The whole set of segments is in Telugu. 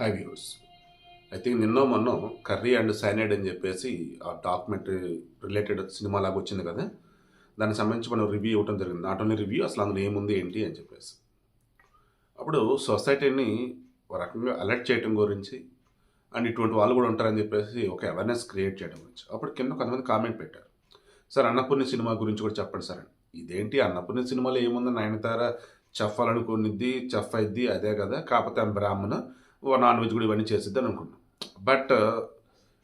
హై వ్యూస్ ఐ థింక్ నిన్నో మొన్న కర్రీ అండ్ సైనైడ్ అని చెప్పేసి ఆ డాక్యుమెంటరీ రిలేటెడ్ సినిమా లాగా వచ్చింది కదా. దానికి సంబంధించి మనం రివ్యూ ఇవ్వడం జరిగింది. నాట్ ఓన్లీ రివ్యూ అసలు అందులో ఏముంది ఏంటి అని చెప్పేసి. అప్పుడు సొసైటీని ఒక రకంగా అలర్ట్ చేయడం గురించి అండ్ ఇటువంటి వాళ్ళు కూడా ఉంటారని చెప్పేసి ఒక అవేర్నెస్ క్రియేట్ చేయడం గురించి. అప్పుడు కింద కొంతమంది కామెంట్ పెట్టారు. సార్ అన్నపూర్ణి సినిమా గురించి కూడా చెప్పండి సార్ ఇదేంటి? అన్నపూర్ణి సినిమాలో ఏముంది? నయనతార చెప్పాలనుకునిద్ది చెఫ్ అయిద్ది అదే కదా. కాకపోతే ఆమె బ్రాహ్మణ. నాన్ వెజ్ కూడా ఇవన్నీ చేసిద్ది అని అనుకున్నాం బట్ uh,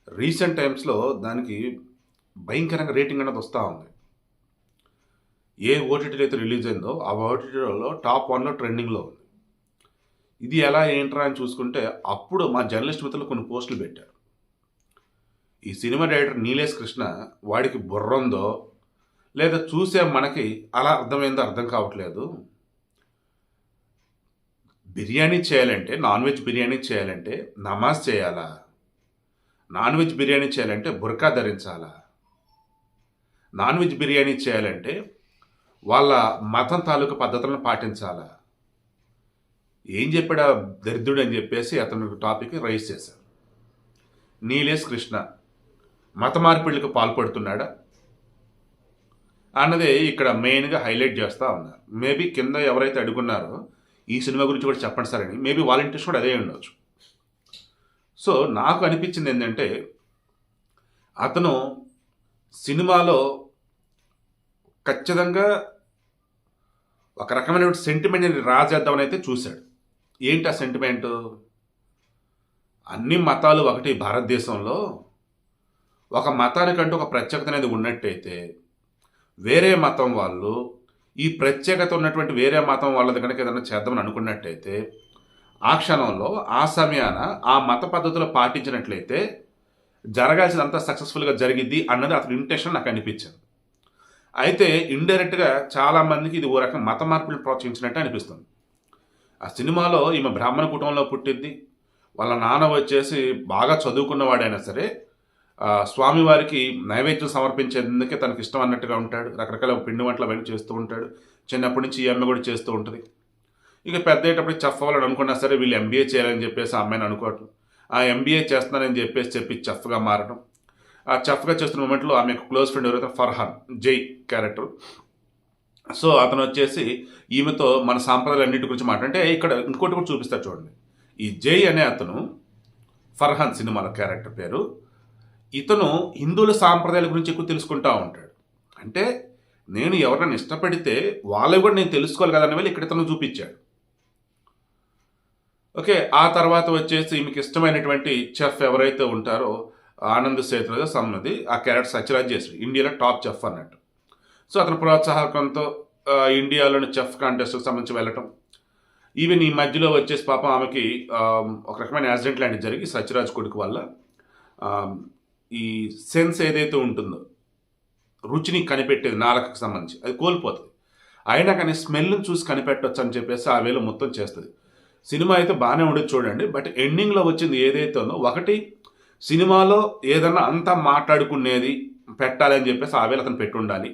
రీసెంట్ టైమ్స్లో దానికి భయంకరంగా రేటింగ్ అనేది వస్తూ ఉంది. ఏ ఓటీటీలు అయితే రిలీజ్ అయిందో ఆ ఓటీటీలో టాప్ వన్లో ట్రెండింగ్లో ఉంది. ఇది ఎలా ఏంట్రా అని చూసుకుంటే అప్పుడు మా జర్నలిస్ట్ మిత్రులు కొన్ని పోస్టులు పెట్టారు. ఈ సినిమా డైరెక్టర్ నీలేష్ కృష్ణ వాడికి బుర్ర ఉందో లేదా చూసే మనకి అలా అర్థమైందో అర్థం కావట్లేదు. బిర్యానీ చేయాలంటే నాన్ వెజ్ బిర్యానీ చేయాలంటే నమాజ్ చేయాలా? నాన్ వెజ్ బిర్యానీ చేయాలంటే బుర్కా ధరించాలా? నాన్ వెజ్ బిర్యానీ చేయాలంటే వాళ్ళ మతం తాలూకు పద్ధతులను పాటించాలా? ఏం చెప్పాడా దరిద్రుడు అని చెప్పేసి అతను టాపిక్ రైజ్ చేశారు నీలేష్ కృష్ణ మత మార్పిడులకు పాల్పడుతున్నాడా? అన్నదే ఇక్కడ మెయిన్గా హైలైట్ చేస్తూ ఉన్నారు. మేబీ కింద ఎవరైతే అడుగున్నారో ఈ సినిమా గురించి కూడా చెప్పండి సార్ అని. మేబీ వాలంటీర్స్ కూడా అదే ఉండవచ్చు సో నాకు అనిపించింది ఏంటంటే అతను సినిమాలో ఖచ్చితంగా ఒక రకమైన సెంటిమెంట్ని రాజేద్దామని అయితే చూశాడు. ఏంటి ఆ సెంటిమెంట్ అన్ని మతాలు ఒకటి భారతదేశంలో ఒక మతానికంటూ ఒక ప్రత్యేకత అనేది ఉన్నట్టయితే వేరే మతం వాళ్ళు ఈ ప్రత్యేకత ఉన్నటువంటి వేరే మతం వాళ్ళది కనుక ఏదైనా చేద్దామని అనుకున్నట్టయితే ఆ క్షణంలో ఆ సమయాన ఆ మత పద్ధతులు పాటించినట్లయితే జరగాల్సినంత సక్సెస్ఫుల్గా జరిగిద్ది అన్నది అతని ఇంటెన్షన్ నాకు అనిపించింది. అయితే ఇండైరెక్ట్గా చాలామందికి ఇది ఓ రకం మత మార్పులు ప్రోత్సహించినట్టు అనిపిస్తుంది. ఆ సినిమాలో ఈమె బ్రాహ్మణ కుటుంబంలో పుట్టింది. వాళ్ళ నాన్న వచ్చేసి బాగా చదువుకున్నవాడైనా సరే స్వామివారికి నైవేద్యం సమర్పించేందుకే తనకి ఇష్టం అన్నట్టుగా ఉంటాడు. రకరకాల పిండి వంటలు అవన్నీ చేస్తూ ఉంటాడు. చిన్నప్పటి నుంచి ఈ అమ్మ కూడా చేస్తూ ఉంటుంది. ఇక పెద్ద అయ్యేటప్పుడు చెఫ్ అవ్వాలని అనుకున్నా సరే వీళ్ళు ఎంబీఏ చేయాలని చెప్పేసి ఆ అమ్మాయిని అనుకోవటం. ఆ ఎంబీఏ చేస్తున్నానని చెప్పేసి చెప్పి చెఫ్గా మారడం ఆ చెఫ్గా చేస్తున్న మూమెంట్లో ఆమె క్లోజ్ ఫ్రెండ్ ఎవరైతే ఫర్హాన్ జై క్యారెక్టర్. సో అతను వచ్చేసి ఈమెతో మన సాంప్రదాయాలు అన్నింటి గురించి మాట్లాడితే ఇక్కడ ఇంకోటి కూడా చూపిస్తారు చూడండి. ఈ జై అనే అతను ఫర్హాన్ సినిమాల క్యారెక్టర్ పేరు. ఇతను హిందువుల సాంప్రదాయాల గురించి ఎక్కువ తెలుసుకుంటా ఉంటాడు. అంటే నేను ఎవరైనా ఇష్టపడితే వాళ్ళు కూడా నేను తెలుసుకోవాలి కదన్న వెళ్ళి ఇక్కడ ఇతను చూపించాడు. ఓకే ఆ తర్వాత వచ్చేసి ఈమెకి ఇష్టమైనటువంటి చెఫ్ ఎవరైతే ఉంటారో ఆనంద్ సేతులతో సమ్మది ఆ క్యారెక్టర్ సత్యరాజ్ చేశాడు ఇండియాలో టాప్ చెఫ్ అన్నట్టు. సో అతని ప్రోత్సాహకంతో ఇండియాలోని చెఫ్ కాంటెస్ట్కి సంబంధించి వెళ్ళటం. ఈవెన్ ఈ మధ్యలో వచ్చేసి పాపం ఆమెకి ఒక రకమైన యాక్సిడెంట్ లాంటిది జరిగి సత్యరాజ్ కొడుకు వల్ల ఈ సెన్స్ ఏదైతే ఉంటుందో రుచిని కనిపెట్టేది నాలుకకు సంబంధించి అది కోల్పోతుంది. అయినా కానీ స్మెల్ని చూసి కనిపెట్టవచ్చు అని చెప్పేసి ఆ వేళ మొత్తం చేస్తుంది. సినిమా అయితే బాగానే ఉండేది చూడండి బట్ ఎండింగ్లో వచ్చింది ఏదైతే ఉందో ఒకటి సినిమాలో ఏదన్నా అంతా మాట్లాడుకునేది పెట్టాలి అని చెప్పేసి ఆ వేళ అతను పెట్టుండాలి.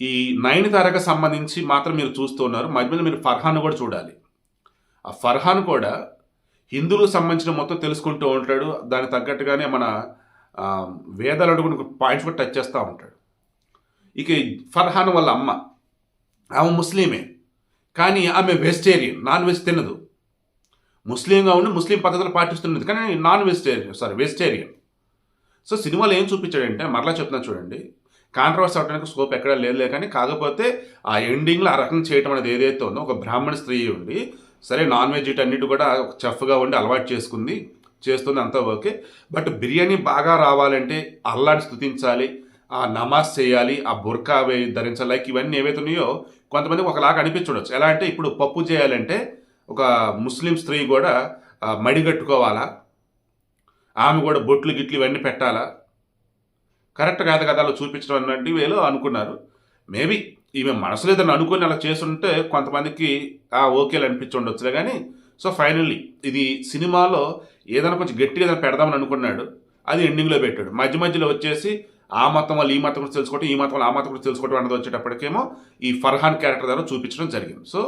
ఈ నైన్ తారకు సంబంధించి మాత్రం మీరు చూస్తూ ఉన్నారు మధ్యలో మీరు ఫర్హాన్ కూడా చూడాలి. ఆ ఫర్హాన్ కూడా హిందువులకు సంబంధించిన మొత్తం తెలుసుకుంటూ ఉంటాడు. దానికి తగ్గట్టుగానే మన వేదాలు అడుగుని పాయింట్స్ కూడా టచ్ చేస్తూ ఉంటాడు. ఇక ఫర్హాన్ వాళ్ళ అమ్మ ఆమె ముస్లిమే. కానీ ఆమె వెజిటేరియన్ నాన్ వెజ్ తినదు. ముస్లింగా ఉండి ముస్లిం పద్ధతులు పాటిస్తున్నది. కానీ non vegetarian sorry vegetarian so సినిమాలో ఏం చూపించాడంటే మరలా చెప్తున్నా చూడండి. కాంట్రవర్సీ అవడానికి స్కోప్ ఎక్కడా లేదులే కానీ కాకపోతే ఆ ఎండింగ్లో ఆ రకం చేయటం అనేది ఏదైతే ఉందో ఒక బ్రాహ్మణ స్త్రీ ఉండి సరే నాన్ వెజ్ ఇటన్నిటి కూడా చఫ్గా చెఫ్గా ఉండి అలవాటు చేసుకుంది చేస్తుంది అంతా ఓకే. బట్ బిర్యానీ బాగా రావాలంటే అల్లాని స్థుతించాలి ఆ నమాజ్ చేయాలి ఆ బుర్కా ధరించాలి. లైక్ ఇవన్నీ ఏవైతే ఉన్నాయో ఒకలాగా అనిపించవచ్చు ఎలా అంటే ఇప్పుడు పప్పు చేయాలంటే ఒక ముస్లిం స్త్రీ కూడా మడిగట్టుకోవాలా? ఆమె కూడా బొట్లు గిట్లు ఇవన్నీ పెట్టాలా? కరెక్ట్ కాదు కదా అలా చూపించడం అన్నట్టు వేలో అనుకున్నారు. మేబీ ఈమె మనసులో ఏదైనా అనుకుని అలా చేస్తుంటే కొంతమందికి ఆ ఓకేలు అనిపించి ఉండొచ్చులే కానీ సో ఫైనల్లీ ఇది సినిమాలో ఏదైనా కొంచెం గట్టిగా ఏదైనా పెడదామని అనుకున్నాడు అది ఎండింగ్లో పెట్టాడు. మధ్య మధ్యలో వచ్చేసి ఆ మతం వాళ్ళు ఈ మతం గురించి తెలుసుకోవటం ఈ మతం వాళ్ళు ఆ మతం గురించి తెలుసుకోవటం అన్నది వచ్చేటప్పటికేమో ఈ ఫర్హాన్ క్యారెక్టర్ ద్వారా చూపించడం జరిగింది. సో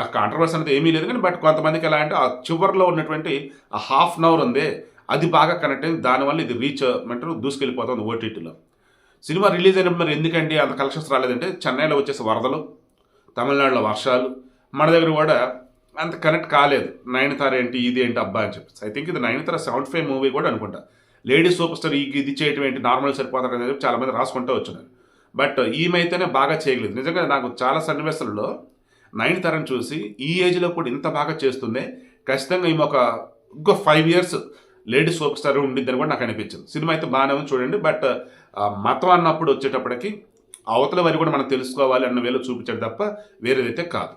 ఆ కాంట్రవర్సీ అనేది ఏమీ లేదు కానీ బట్ కొంతమందికి ఎలా అంటే ఆ చివరిలో ఉన్నటువంటి ఆ హాఫ్ అన్ అవర్ ఉంది అది బాగా కనెక్ట్ అయింది. దానివల్ల ఇది రీచ్ అంటారు దూసుకెళ్ళిపోతుంది ఓటీటీలో సినిమా రిలీజ్ అయినప్పుడు మరి ఎందుకండి అంత కలెక్షన్స్ రాలేదంటే చెన్నైలో వచ్చేసి వరదలు తమిళనాడులో వర్షాలు మన దగ్గర కూడా అంత కనెక్ట్ కాలేదు. నయనతార ఏంటి ఇది ఏంటి అబ్బా అని చెప్పేసి. ఐ థింక్ ఇది నయనతార సెవెంటీ ఫైవ్ మూవీ కూడా అనుకుంటా. లేడీ సూపర్ స్టార్ ఈ ఇది చేయటం ఏంటి నార్మల్ సరిపోతారు అని చెప్పి చాలామంది రాసుకుంటూ వచ్చినారు బట్ ఈమె అయితేనే బాగా చేయగలేదు నిజంగా నాకు చాలా సన్నివేశాల్లో నయనతారని చూసి ఈ ఏజ్లో కూడా ఇంత బాగా చేస్తుందే. ఖచ్చితంగా ఈమె ఒక ఇంకో five years lady superstar ఉండిద్దని కూడా నాకు అనిపించింది. సినిమా అయితే బాగానే ఉంది చూడండి బట్ మతం అన్నప్పుడు వచ్చేటప్పటికి అవతల వారి కూడా మనం తెలుసుకోవాలి అన్న వేలో చూపించాడు తప్ప వేరేదైతే కాదు.